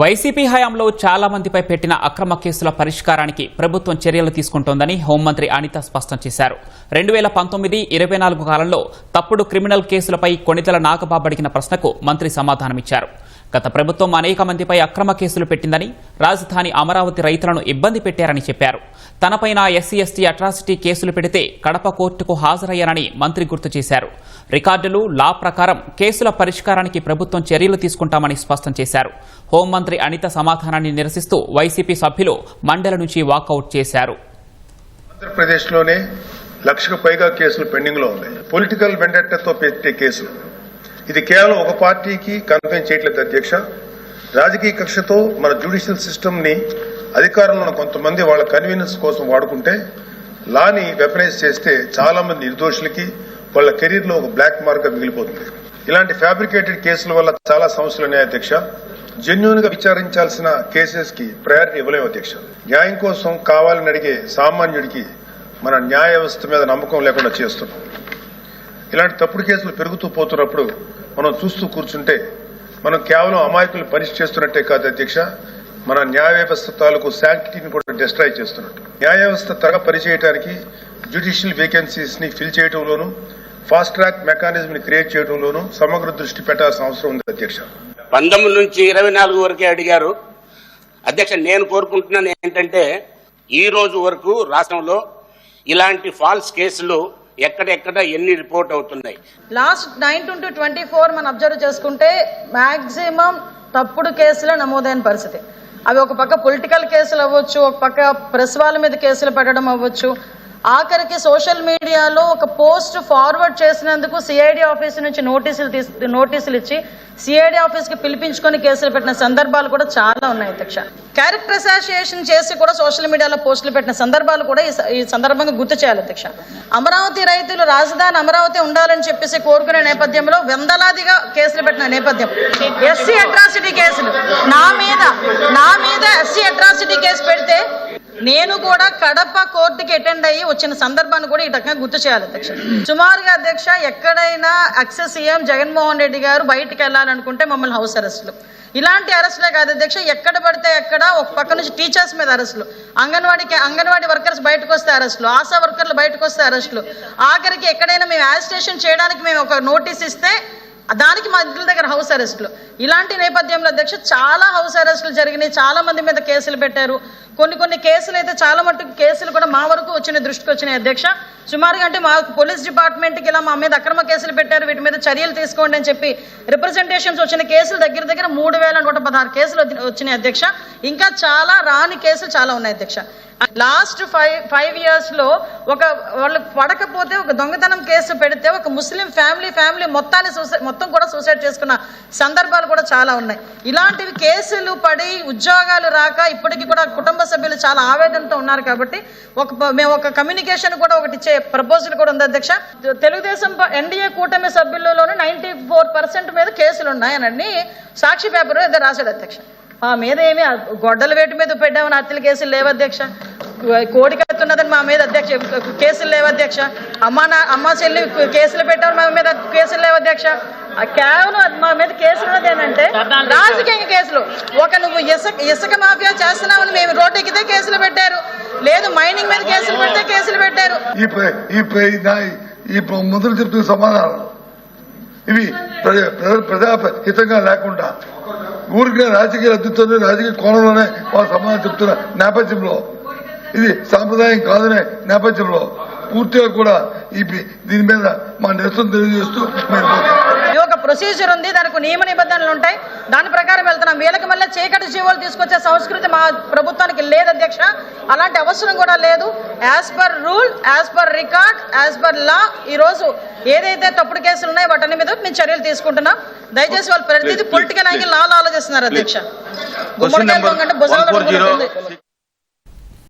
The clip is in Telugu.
వైసీపీ హయాంలో చాలా మందిపై పెట్టిన అక్రమ కేసుల పరిష్కారానికి ప్రభుత్వం చర్యలు తీసుకుంటోందని హోంమంత్రి అనిత స్పష్టం చేశారు. రెండు వేల పంతొమ్మిది ఇరవై నాలుగు కాలంలో తప్పుడు క్రిమినల్ కేసులపై కొణితల నాగబాబు అడిగిన ప్రశ్నకు మంత్రి సమాధానమిచ్చారు. గత ప్రభుత్వం అనేక మందిపై అక్రమ కేసులు పెట్టిందని రాజధాని అమరావతి రైతులను ఇబ్బంది పెట్టారని చెప్పారు. తనపైన ఎస్సీ ఎస్టీ అట్రాసిటీ కేసులు పెడితే కడప కోర్టుకు హాజరయ్యానని మంత్రి గుర్తు చేశారు. రికార్డులు లా ప్రకారం కేసుల పరిష్కారానికి ప్రభుత్వం చర్యలు తీసుకుంటామని స్పష్టం చేశారు. హోంమంత్రి అనిత సమాధానాన్ని నిరసిస్తూ వైసీపీ సభ్యులు మండలి నుంచి వాకౌట్ చేశారు. ఆంధ్రప్రదేశ్లోనే లక్షకు పైగా కేసులు పెండింగ్లో ఉన్నాయి. పొలిటికల్ వెండట్టతో పెట్టే కేసులు. ఇది కేవలం ఒక పార్టీకి కన్ఫైన్ చేయట్లేదు అధ్యక్ష. రాజకీయ కక్షతో మన జ్యుడిషియల్ సిస్టమ్ని అధికారంలో ఉన్న కొంతమంది వాళ్ళ కన్వీనియన్స్ కోసం వాడుకుంటే లాని వెపనైజ్ చేస్తే చాలా మంది నిర్దోషులకి వాళ్ళ కెరీర్లో ఒక బ్లాక్ మార్క్ మిగిలిపోతుంది. ఇలాంటి ఫ్యాబ్రికేటెడ్ కేసుల వల్ల చాలా సమస్యలు ఉన్నాయి అధ్యక్ష. జెన్యున్గా విచారించాల్సిన కేసెస్కి ప్రయారిటీ ఇవ్వలేము అధ్యక్ష. న్యాయం కోసం కావాలని అడిగే సామాన్యుడికి మన న్యాయ వ్యవస్థ మీద నమ్మకం లేకుండా చేస్తున్నాం. ఇలాంటి తప్పుడు కేసులు పెరుగుతూ పోతున్నప్పుడు మనం చూస్తూ కూర్చుంటే మనం కేవలం అమాయకులు పనిష్ చేస్తున్నట్టే కాదు అధ్యక్ష. మన న్యాయ వ్యవస్థ తాలూకు శాంక్టిటీని కూడా డిస్ట్రాయ్ చేస్తున్నట్టు. న్యాయ వ్యవస్థ త్వరగా పనిచేయడానికి జ్యుడిషియల్ వేకెన్సీస్ని ఫిల్ చేయడంలోనూ ఫాస్ట్ ట్రాక్ మెకానిజం ని క్రియేట్ చేయడంలోనూ సమగ్ర దృష్టి పెట్టాల్సిన అవసరం ఉంది అధ్యక్ష. పంతొమ్మిది నుంచి ఇరవై నాలుగు వరకే అడిగారు. అధ్యక్ష నేను కోరుకుంటున్నాను ఏంటంటే ఈ రోజు వరకు రాష్ట్రంలో ఇలాంటి ఫాల్స్ కేసులు ఎక్కడెక్కడ ఎన్ని రిపోర్ట్ అవుతున్నాయి? Last nineteen to twenty four మనం అబ్జర్వ్ చేసుకుంటే మాక్సిమం తప్పుడు కేసులే నమోదైన పరిస్థితి. అవి ఒక పక్క పొలిటికల్ కేసులు అవ్వచ్చు ఒక పక్క ప్రెస్ వాళ్ళ మీద కేసులు పెట్టడం అవ్వచ్చు ఆఖరికి సోషల్ మీడియాలో ఒక పోస్ట్ ఫార్వర్డ్ చేసినందుకు సిఐడి ఆఫీస్ నుంచి నోటీసులు తీసు నోటీసులు ఇచ్చి సిఐడి ఆఫీస్కి పిలిపించుకొని కేసులు పెట్టిన సందర్భాలు కూడా చాలా ఉన్నాయి అధ్యక్ష. క్యారెక్టర్ అసోసియేషన్ చేసి కూడా సోషల్ మీడియాలో పోస్టులు పెట్టిన సందర్భాలు కూడా ఈ ఈ సందర్భంగా గుర్తు చేయాలి అధ్యక్ష. అమరావతి రైతులు రాజధాని అమరావతి ఉండాలని చెప్పేసి కోరుకునే నేపథ్యంలో వందలాదిగా కేసులు పెట్టిన నేపథ్యం. ఎస్సీ అట్రాసిటీ కేసులు. నా మీద నా మీద ఎస్సీ అట్రాసిటీ కేసు పెడితే నేను కూడా కడప కోర్టుకి అటెండ్ అయ్యి వచ్చిన సందర్భాన్ని కూడా ఈ రకంగా గుర్తు చేయాలి అధ్యక్ష. సుమారుగా అధ్యక్ష ఎక్కడైనా అక్సెస్ సీఎం జగన్మోహన్ రెడ్డి గారు బయటకు వెళ్ళాలనుకుంటే మమ్మల్ని హౌస్ అరెస్టులు. ఇలాంటి అరెస్టులే కాదు అధ్యక్ష ఎక్కడ పడితే ఎక్కడ ఒక పక్క నుంచి టీచర్స్ మీద అరెస్టులు. అంగన్వాడీకి అంగన్వాడీ వర్కర్స్ బయటకు వస్తే అరెస్టులు. ఆశా వర్కర్లు బయటకు వస్తే అరెస్టులు. ఆఖరికి ఎక్కడైనా మేము యాజిటేషన్ చేయడానికి మేము ఒక నోటీస్ ఇస్తే దానికి మా దగ్గర హౌస్ అరెస్టులు. ఇలాంటి నేపథ్యంలో అధ్యక్ష చాలా హౌస్ అరెస్టులు జరిగినాయి. చాలా మంది మీద కేసులు పెట్టారు. కొన్ని కొన్ని కేసులు అయితే చాలా మటుకు కేసులు కూడా మా వరకు వచ్చిన దృష్టికి వచ్చినాయి అధ్యక్ష. సుమారుగా అంటే మా పోలీస్ డిపార్ట్మెంట్కి ఇలా మా మీద అక్రమ కేసులు పెట్టారు వీటి మీద చర్యలు తీసుకోండి అని చెప్పి రిప్రజెంటేషన్స్ వచ్చిన కేసులు దగ్గర దగ్గర మూడు వేల నూట పదహారు కేసులు వచ్చినాయి అధ్యక్ష. ఇంకా చాలా రాని కేసులు చాలా ఉన్నాయి అధ్యక్ష. లాస్ట్ ఫైవ్ ఫైవ్ ఇయర్స్లో ఒక వాళ్ళు పడకపోతే ఒక దొంగతనం కేసు పెడితే ఒక ముస్లిం ఫ్యామిలీ ఫ్యామిలీ మొత్తాన్ని సూసైడ్ మొత్తం కూడా సూసైడ్ చేసుకున్న సందర్భాలు కూడా చాలా ఉన్నాయి. ఇలాంటివి కేసులు పడి ఉద్యోగాలు రాక ఇప్పటికీ కూడా కుటుంబ సభ్యులు చాలా ఆవేదనతో ఉన్నారు కాబట్టి ఒక మేము ఒక కమ్యూనికేషన్ కూడా ఒకటి ఇచ్చే ప్రపోజల్ కూడా ఉంది అధ్యక్ష. తెలుగుదేశం ఎన్డీఏ కూటమి సభ్యులలోనే నైన్టీ ఫోర్ పర్సెంట్ మీద కేసులు ఉన్నాయనని సాక్షి పేపర్ ఏదో రాశాడు అధ్యక్ష. మా మీద ఏమి గొడ్డల వేటు మీద పెట్టామని హత్యల కేసులు లేవు అధ్యక్ష. కోడి కత్తున్నదని మా మీద అధ్యక్ష కేసులు లేవు అధ్యక్ష. అమ్మ నా అమ్మ చెల్లి కేసులు పెట్టామని మా మీద కేసులు లేవు అధ్యక్ష. కేవలం అది మా మీద కేసులు ఉన్నది ఏంటంటే రాజకీయ కేసులు. ఒక నువ్వు ఇసుక ఇసుక మాఫియా చేస్తున్నావని మేము రోడ్డు ఎక్కితే కేసులు పెట్టారు. లేదు మైనింగ్ మీద కేసులు పెడితే కేసులు ఈ ప్ర- ఈ ప్ర- చెప్తున్న సమాధానం. ఇవి ప్రజ- హితంగా లేకుండా ఊరికే రాజకీయ అద్దుతోనే రాజకీయ కోణంలోనే వాళ్ళు సమాధానం చెప్తున్న నేపథ్యంలో ఇది సాంప్రదాయం కాదనే నేపథ్యంలో పూర్తిగా కూడా ఈ దీని మీద మా నిరసన తెలియజేస్తూ మేము ఒక ప్రొసీజర్ ఉంది దానికి నియమ నిబంధనలు ఉంటాయి. దాని ప్రకారం వెళ్తున్నాం. వీళ్ళకి మళ్ళీ చీకటి జీవోలు తీసుకొచ్చే సంస్కృతి మా ప్రభుత్వానికి లేదు అధ్యక్ష. అలాంటి అవసరం కూడా లేదు. As per rule as per record as per law ఈ రోజు ఏదైతే తప్పుడు కేసులు ఉన్నాయో వాటన్ని మీద మేము చర్యలు తీసుకుంటున్నాం. దయచేసి వాళ్ళు ప్రతిదీ పొలిటికల్ యాంగిల్ లాలో ఆలోచిస్తున్నారు అధ్యక్ష. గుమ్మడికాయ దొంగ అంటే భుజాలు Question number పట్టుకున్నట్టుంది.